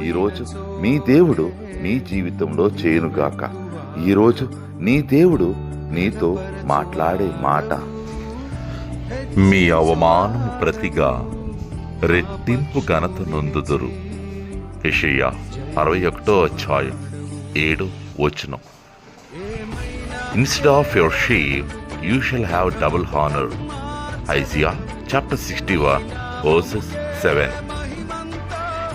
ఈరోజు మీ దేవుడు మీ జీవితంలో చేయనుగాక. ఈరోజు నీ దేవుడు నీతో మాట్లాడే మాట. మీ అవమానం ప్రతిగా రెట్టింపు ఘనత నొందుదురు. యెషయా అరవై ఒకటో అధ్యాయం ఏడు వచనం. Instead of your shame you shall have double honour Isaiah chapter sixty one verses seven